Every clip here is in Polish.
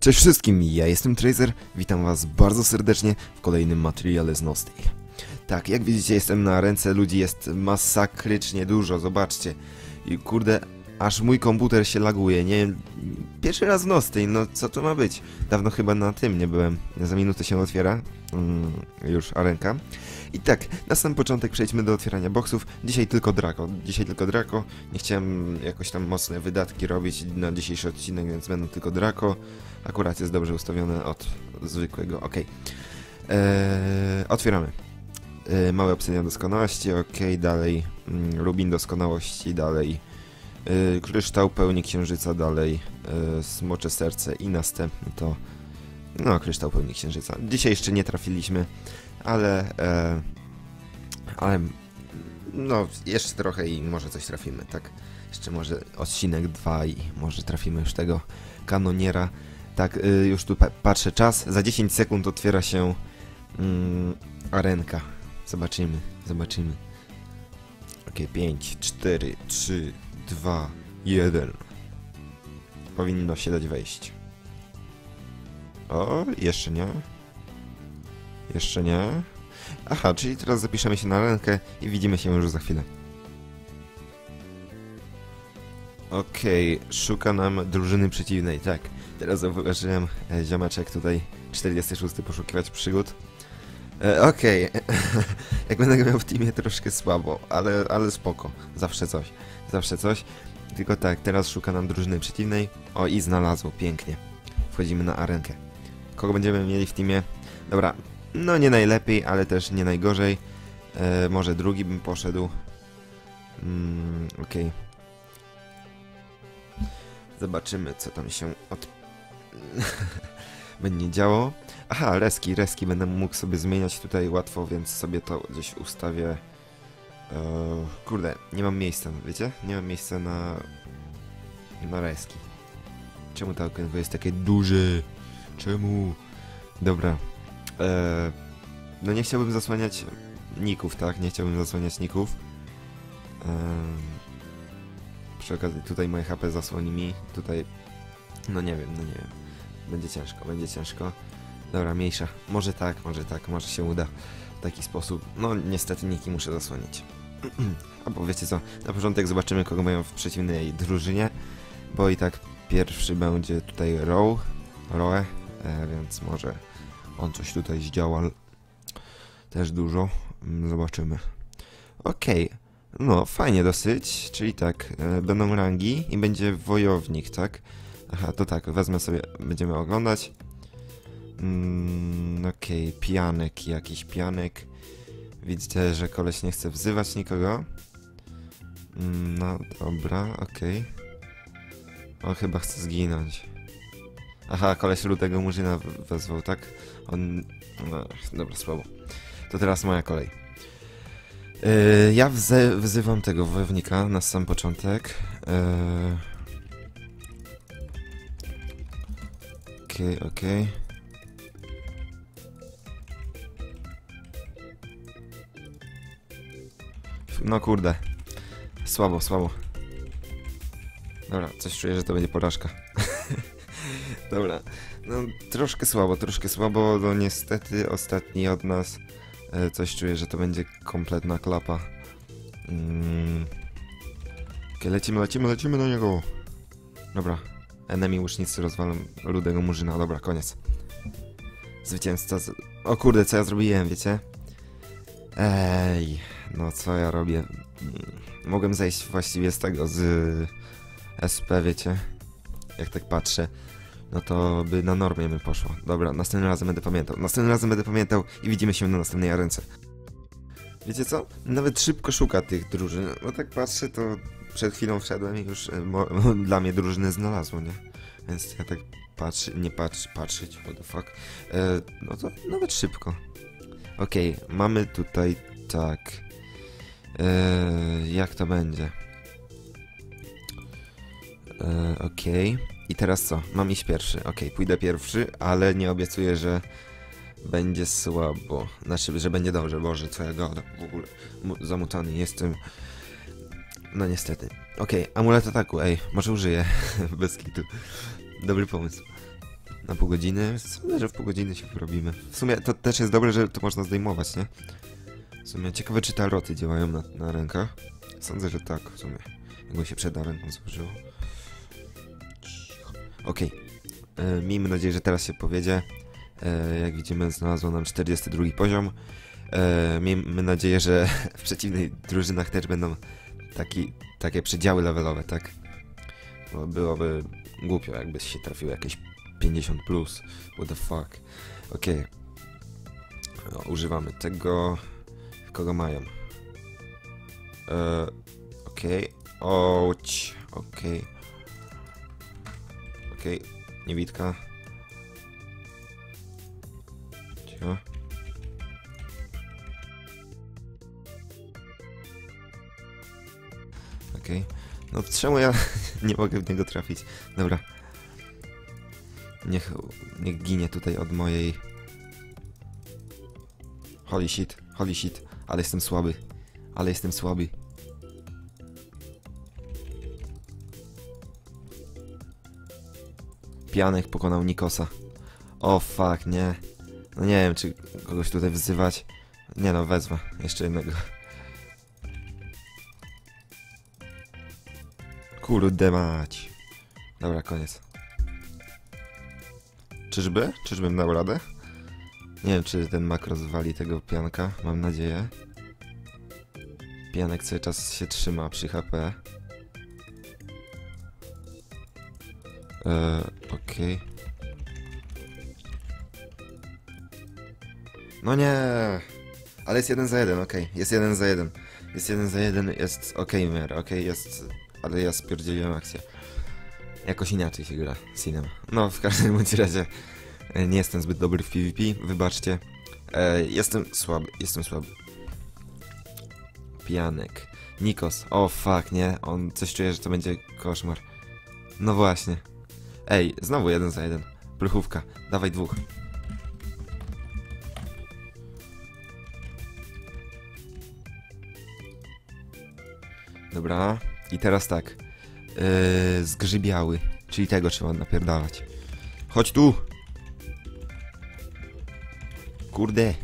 Cześć wszystkim, ja jestem Tracer, witam was bardzo serdecznie w kolejnym materiale z Nostale. Tak, jak widzicie jestem na ręce ludzi, jest masakrycznie dużo, zobaczcie. I kurde, aż mój komputer się laguje, nie Pierwszy raz w Nostale, no co to ma być? Dawno chyba na tym nie byłem, za minutę się otwiera, mm, już arenka. I tak, na sam początek przejdźmy do otwierania boksów. Dzisiaj tylko Draco. Dzisiaj tylko Draco. Nie chciałem jakoś tam mocne wydatki robić na dzisiejszy odcinek, więc będą tylko Draco. Akurat jest dobrze ustawione od zwykłego. Ok. Eee, otwieramy. Eee, mały obsydian doskonałości. Ok, dalej. Mm, Rubin doskonałości. Dalej. Eee, kryształ pełni księżyca. Dalej. Eee, smocze serce. I następny to. No, kryształ pełni księżyca. Dzisiaj jeszcze nie trafiliśmy ale, e, ale no jeszcze trochę i może coś trafimy, tak? Jeszcze może odcinek 2 i może trafimy już tego kanoniera. Tak, y, już tu patrzę czas, za 10 sekund otwiera się mm, arenka. Zobaczymy, zobaczymy. Ok, 5, 4, 3, 2, 1. Powinno się dać wejść. O, jeszcze nie. Jeszcze nie. Aha, czyli teraz zapiszemy się na rękę i widzimy się już za chwilę. Okej, okay, szuka nam drużyny przeciwnej, tak. Teraz zauważyłem e, ziomeczek tutaj 46 poszukiwać przygód. E, Okej, jak będę miał w teamie troszkę słabo, ale, ale spoko. Zawsze coś, zawsze coś. Tylko tak, teraz szuka nam drużyny przeciwnej. O, i znalazł, pięknie. Wchodzimy na arenkę. Kogo będziemy mieli w teamie? Dobra, no nie najlepiej, ale też nie najgorzej. E, może drugi bym poszedł. Mm, Okej. Okay. Zobaczymy, co tam się od... będzie działo. Aha, reski, reski. Będę mógł sobie zmieniać tutaj łatwo, więc sobie to gdzieś ustawię. E, kurde, nie mam miejsca, wiecie? Nie mam miejsca na... na reski. Czemu to okienko jest takie duże? Czemu? Dobra, E, no nie chciałbym zasłaniać ników, tak? Nie chciałbym zasłaniać ników. E, przy okazji tutaj moje HP zasłoni mi, tutaj... No nie wiem, no nie wiem. Będzie ciężko, będzie ciężko. Dobra, mniejsza. Może tak, może tak, może się uda w taki sposób. No niestety niki muszę zasłonić. Albo wiecie co, na początek zobaczymy kogo mają w przeciwnej drużynie, bo i tak pierwszy będzie tutaj Row, Roe, e, więc może on coś tutaj zdziała. Też dużo. Mm, zobaczymy. Okej. Okay. No, fajnie dosyć. Czyli tak, e, będą rangi i będzie wojownik, tak? Aha, to tak, wezmę sobie, będziemy oglądać. Mm, Okej, okay. pianek, jakiś pianek. Widzę, że koleś nie chce wzywać nikogo. Mm, no, dobra, okej. Okay. On chyba chce zginąć. Aha, koleś rudego murzyna wezwał, tak? On... No, dobra, słabo. To teraz moja kolej. Yy, ja wzywam tego wojownika na sam początek. Yy... Okej, okay, okej. Okay. No kurde. Słabo, słabo. Dobra, coś czuję, że to będzie porażka. Dobra. No, troszkę słabo, troszkę słabo, no niestety ostatni od nas e, coś czuję, że to będzie kompletna klapa. Mm. Okay, lecimy, lecimy, lecimy do niego. Dobra. Enemy łucznicy rozwalą rudego murzyna. Dobra, koniec. Zwycięzca z... O kurde, co ja zrobiłem, wiecie? Ej, no co ja robię? Mogłem zejść właściwie z tego, z SP, wiecie? Jak tak patrzę no to by na normie mi poszło. Dobra, następnym razem będę pamiętał. Następnym razem będę pamiętał i widzimy się na następnej arence. Wiecie co? Nawet szybko szuka tych drużyn. No tak patrzę, to przed chwilą wszedłem i już e, dla mnie drużyny znalazło, nie? Więc ja tak patrzę, nie patrz, patrzeć, what the fuck. E, no to nawet szybko. Okej, okay, mamy tutaj tak. E, jak to będzie? E, Okej. Okay. I teraz co? Mam iść pierwszy. Ok, pójdę pierwszy, ale nie obiecuję, że będzie słabo. Znaczy, że będzie dobrze. Boże, co ja gadam w ogóle. zamutany jestem. No niestety. Ok, amulet ataku, ej, może użyję. Bez kitu. Dobry pomysł. Na pół godziny? Sumie, że w pół godziny się wyrobimy. W sumie to też jest dobre, że to można zdejmować, nie? W sumie ciekawe, czy taroty działają na, na rękach. Sądzę, że tak, w sumie. Jakby się przed ręką. Cicho. Okej. E, Miejmy nadzieję, że teraz się powiedzie. E, jak widzimy, znalazło nam 42 poziom. E, miejmy nadzieję, że w przeciwnych drużynach też będą taki, takie przedziały levelowe, tak? Bo byłoby głupio, jakby się trafiło jakieś 50 plus. What the fuck. Okej. No, używamy tego. Kogo mają? E, Okej. Oć. Okej. Okej. Niewidka. Cicho. Okej. No czemu ja nie mogę w niego trafić? Dobra. Niech, niech ginie tutaj od mojej... Holy shit, holy shit, ale jestem słaby. Ale jestem słaby. Pianek pokonał Nikosa. O fuck, nie. No nie wiem, czy kogoś tutaj wzywać. Nie no, wezwę. Jeszcze jednego. Kurde mać. Dobra, koniec. Czyżby? Czyżbym dał radę? Nie wiem, czy ten makro zwali tego pianka. Mam nadzieję. Pianek cały czas się trzyma przy HP. Eee, okej. No nie! Ale jest jeden za jeden, okej. Jest jeden za jeden. Jest jeden za jeden, jest okej w miarę, okej, jest... Ale ja spierdzieliłem akcję. Jakoś inaczej się gra Sinem. No, w każdym bądź razie e, nie jestem zbyt dobry w PvP, wybaczcie. E, jestem słaby, jestem słaby. Pijanek. Nikos. O fuck, nie? On coś czuje, że to będzie koszmar. No właśnie. Ej, znowu jeden za jeden. Pluchówka. Dawaj dwóch. Dobra. I teraz tak. Yy, zgrzybiały. Czyli tego trzeba napierdalać. Chodź tu! Kurde.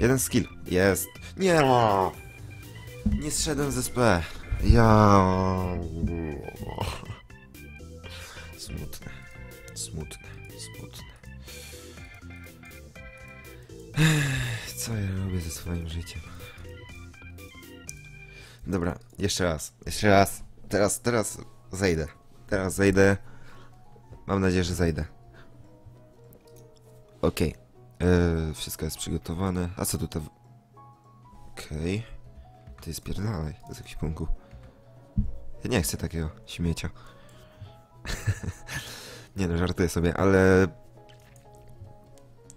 Jeden skill. Jest. Nie! Nie zszedłem z SP. Ja. Smutne. Smutne. Smutne. Co ja robię ze swoim życiem? Dobra, jeszcze raz. Jeszcze raz. Teraz, teraz zejdę. Teraz zejdę. Mam nadzieję, że zejdę. Okej. Eee, wszystko jest przygotowane. A co tutaj? Okej. To jest pierdalaj z jakichś punktów. Ja nie chcę takiego śmiecia. nie no, żartuję sobie, ale...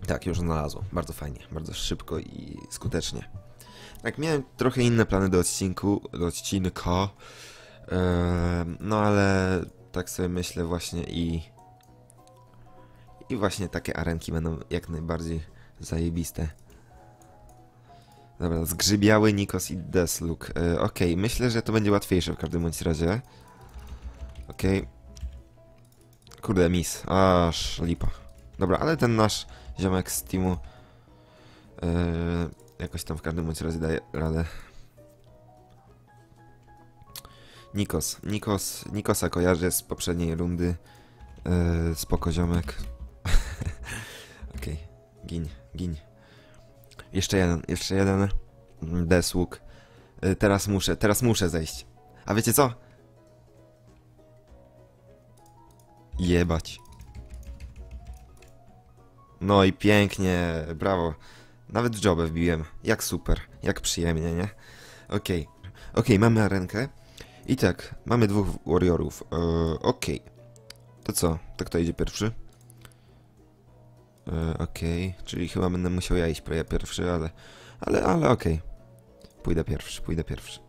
Tak, już znalazło. Bardzo fajnie, bardzo szybko i skutecznie. Tak, miałem trochę inne plany do odcinku, do odcinka. No ale tak sobie myślę właśnie i... I właśnie takie arenki będą jak najbardziej zajebiste. Dobra, zgrzybiały Nikos i Desluk. E, Okej, myślę, że to będzie łatwiejsze w każdym bądź razie. Okej. Kurde, mis. Aż lipa. Dobra, ale ten nasz ziomek z teamu e, jakoś tam w każdym bądź razie daje radę. Nikos. Nikos. Nikosa kojarzę z poprzedniej rundy. E, spoko ziomek. Okej. Gin, gin. Jeszcze jeden, jeszcze jeden. Mm, Desłuk. Y, Teraz muszę, teraz muszę zejść. A wiecie co? Jebać. No i pięknie, brawo. Nawet jobę wbiłem. Jak super, jak przyjemnie, nie? Okej. Okej, mamy arenkę. I tak, mamy dwóch warriorów. Eee, Okej. To co? To kto idzie pierwszy? E, okej, czyli chyba będę musiał ja iść pierwszy, ale... Ale, ale okej. Pójdę pierwszy, pójdę pierwszy.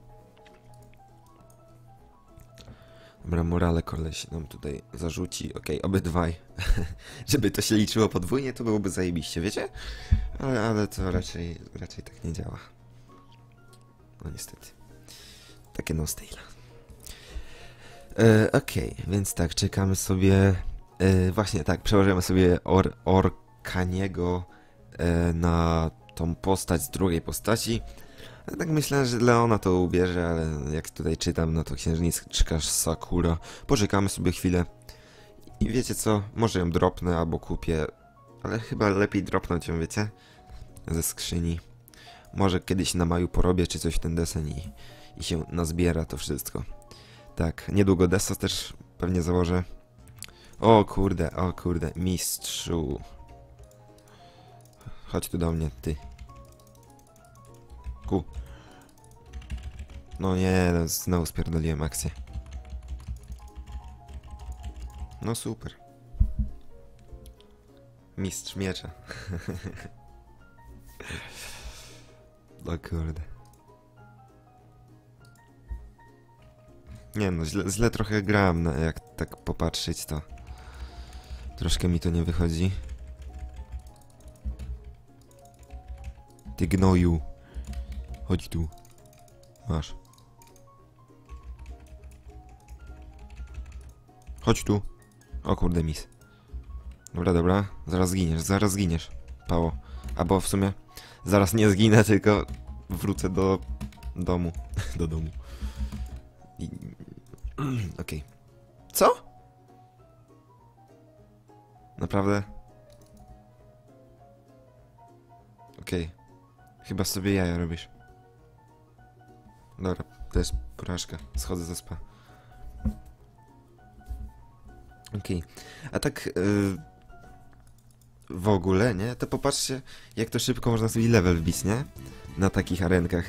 Dobra, morale koleś nam tutaj zarzuci. Okej, obydwaj. Żeby to się liczyło podwójnie, to byłoby zajebiście, wiecie? Ale, ale to raczej, raczej tak nie działa. No niestety. Takie no style. E, Okej, więc tak, czekamy sobie Yy, właśnie, tak, przełożymy sobie Or Orkaniego yy, na tą postać z drugiej postaci. Ja tak myślę, że Leona to ubierze, ale jak tutaj czytam, no to księżniczka Sakura. Poczekamy sobie chwilę. I wiecie co, może ją dropnę albo kupię, ale chyba lepiej dropnąć ją, wiecie? Ze skrzyni. Może kiedyś na maju porobię czy coś w ten desen i, i się nazbiera to wszystko. Tak, niedługo desa też pewnie założę. O kurde, o kurde, mistrzu. Chodź tu do mnie, ty. No nie, no, znowu spierdoliłem akcję. No super. Mistrz miecza. o kurde. Nie no, źle, źle trochę gram, no, jak tak popatrzeć to troszkę mi to nie wychodzi. Ty gnoju. Chodź tu. Masz. Chodź tu. O kurde, mis. Dobra, dobra. Zaraz zginiesz, zaraz zginiesz. Pało. Albo w sumie zaraz nie zginę, tylko wrócę do domu. do domu. I... Okej. Co? Naprawdę? Okej. Chyba sobie jaja robisz. Dobra, jest porażka. Schodzę ze spa. Okej. A tak yy, w ogóle, nie? To popatrzcie, jak to szybko można sobie level wbić, nie? Na takich arenkach.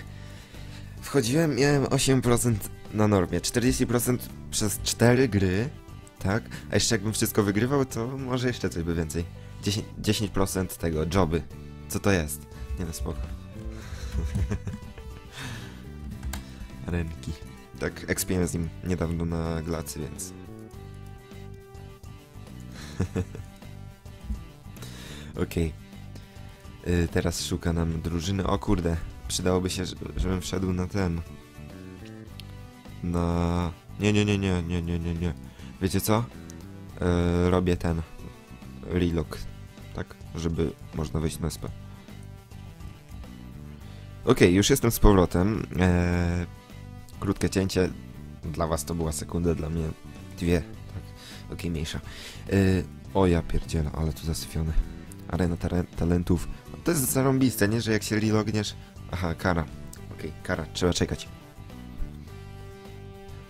Wchodziłem, miałem 8% na normie, 40% przez 4 gry, tak? A jeszcze jakbym wszystko wygrywał, to może jeszcze coś by więcej. 10%, 10% tego, joby. Co to jest? Nie no, spoko. Arenki. Tak, ekspiłem z nim niedawno na glacy, więc... Okej. Y, teraz szuka nam drużyny. O kurde, przydałoby się, żebym wszedł na ten. Na. Nie, nie, nie, nie, nie, nie, nie, nie. Wiecie co? Y, robię ten. Relog. Tak, żeby można wejść na SP. Okej, już jestem z powrotem. Eee, krótkie cięcie. Dla was to była sekunda, dla mnie dwie. Tak, okej, mniejsza. Eee, o ja pierdzielę, ale tu zasyfione. Arena talentów. No, to jest zarąbiste, nie? Że jak się relogniesz... Aha, kara. Okej, kara, trzeba czekać.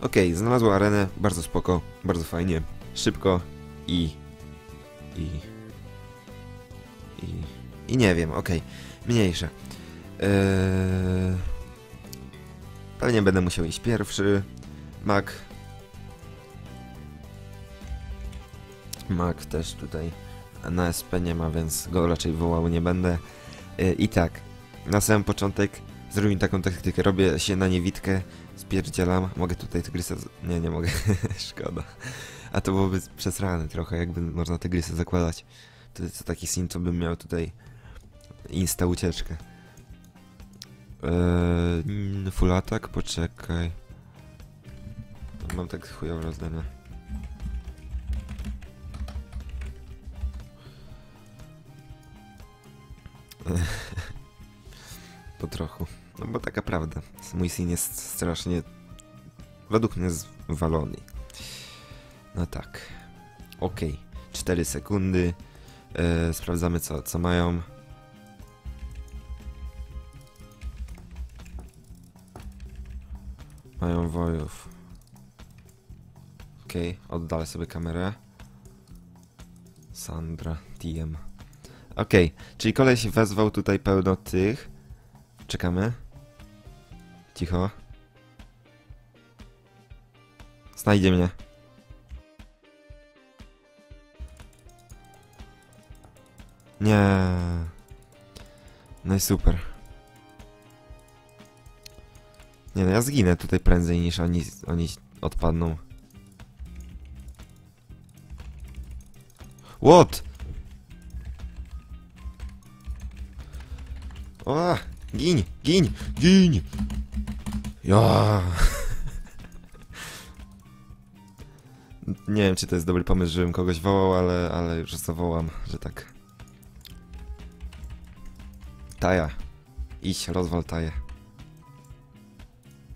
Okej, znalazła arenę, bardzo spoko, bardzo fajnie, szybko i... i... i... i nie wiem, okej, mniejsze. Eee... Pewnie będę musiał iść pierwszy. Mac. Mac też tutaj na SP nie ma, więc go raczej wołał nie będę. Yy, I tak, na samym początek zrobię taką taktykę, robię się na niewidkę, spierdzielam, mogę tutaj tygrysa... Nie, nie mogę, szkoda. A to byłoby przesrane trochę, jakby można tygrysa zakładać. To jest taki sim, co bym miał tutaj insta ucieczkę. Eee, full attack, poczekaj. Mam tak chujowo rozdane. po trochu. No bo taka prawda. Mój syn jest strasznie... Według mnie zwalony. No tak. Okej. 4 sekundy. Eee, sprawdzamy co, co mają. Mają wojów. Okej, oddalę sobie kamerę. Sandra, TM. Okej, czyli koleś wezwał tutaj pełno tych. Czekamy. Cicho. Znajdzie mnie. Nie. No i super. Nie no, ja zginę tutaj prędzej niż oni, oni odpadną. What? O, gin, gin, gin! Ja. nie wiem, czy to jest dobry pomysł, żebym kogoś wołał, ale, ale już zawołam, że tak. Taja. Idź, rozwal Taję.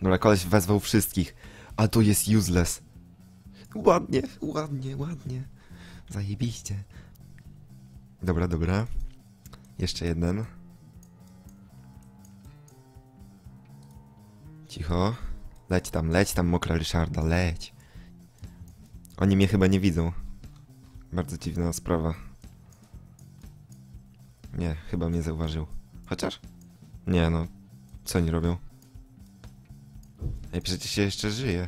Dobra, koleś wezwał wszystkich, a to jest useless. Ładnie, ładnie, ładnie. Zajebiście. Dobra, dobra. Jeszcze jeden. Cicho. Leć tam, leć tam, mokra Ryszarda, leć. Oni mnie chyba nie widzą. Bardzo dziwna sprawa. Nie, chyba mnie zauważył. Chociaż? Nie no, co oni robią? Ej, przecież się jeszcze żyje.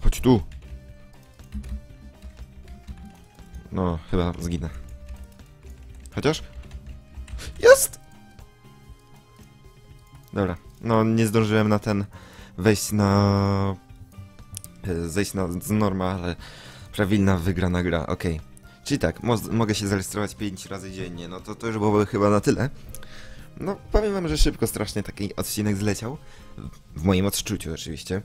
Chodź tu. No, chyba zginę. Chociaż? Jest! Dobra, no nie zdążyłem na ten wejść na... e, zejść na z norma, ale prawilna wygrana gra, okej. Czyli tak, mo mogę się zarejestrować 5 razy dziennie, no to to już byłoby chyba na tyle. No, powiem wam, że szybko strasznie taki odcinek zleciał. W moim odczuciu oczywiście.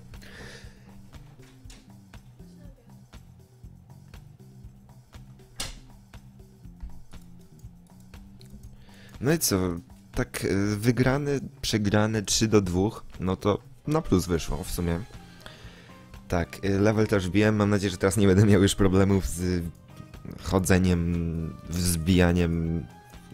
No i co, tak y, wygrany, przegrany 3 do 2, no to na plus wyszło w sumie. Tak, y, level też wbiłem, mam nadzieję, że teraz nie będę miał już problemów z chodzeniem, wzbijaniem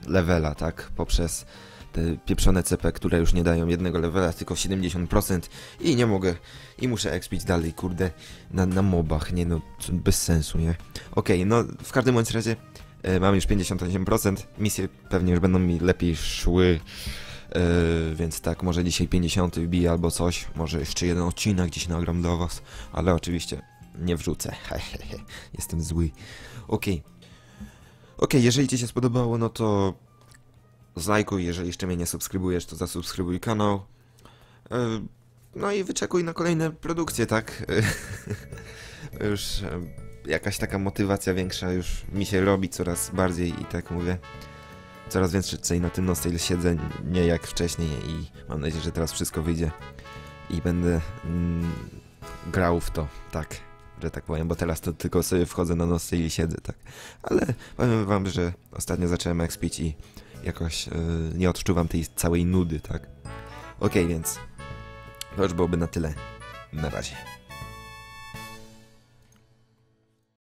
levela, tak, poprzez te pieprzone CP, które już nie dają jednego levela, tylko 70% i nie mogę, i muszę expić dalej, kurde, na, na mobach, nie no, bez sensu, nie? Okej, no, w każdym bądź razie e, mam już 58%, misje pewnie już będą mi lepiej szły, e, więc tak, może dzisiaj 50 wbiję albo coś, może jeszcze jeden odcinek gdzieś nagram dla was, ale oczywiście nie wrzucę, jestem zły. Okej. Okej, jeżeli ci się spodobało, no to zlajkuj, jeżeli jeszcze mnie nie subskrybujesz, to zasubskrybuj kanał. E, No i wyczekuj na kolejne produkcje, tak? już e, jakaś taka motywacja większa już mi się robi coraz bardziej i tak mówię. Coraz więcej na tym Nostale siedzę, nie jak wcześniej i mam nadzieję, że teraz wszystko wyjdzie i będę mm, grał w to, tak, że tak powiem, bo teraz to tylko sobie wchodzę na Nostale i siedzę, tak. Ale powiem wam, że ostatnio zacząłem expić i jakoś e, nie odczuwam tej całej nudy, tak. Okej, więc to już byłoby na tyle. Na razie.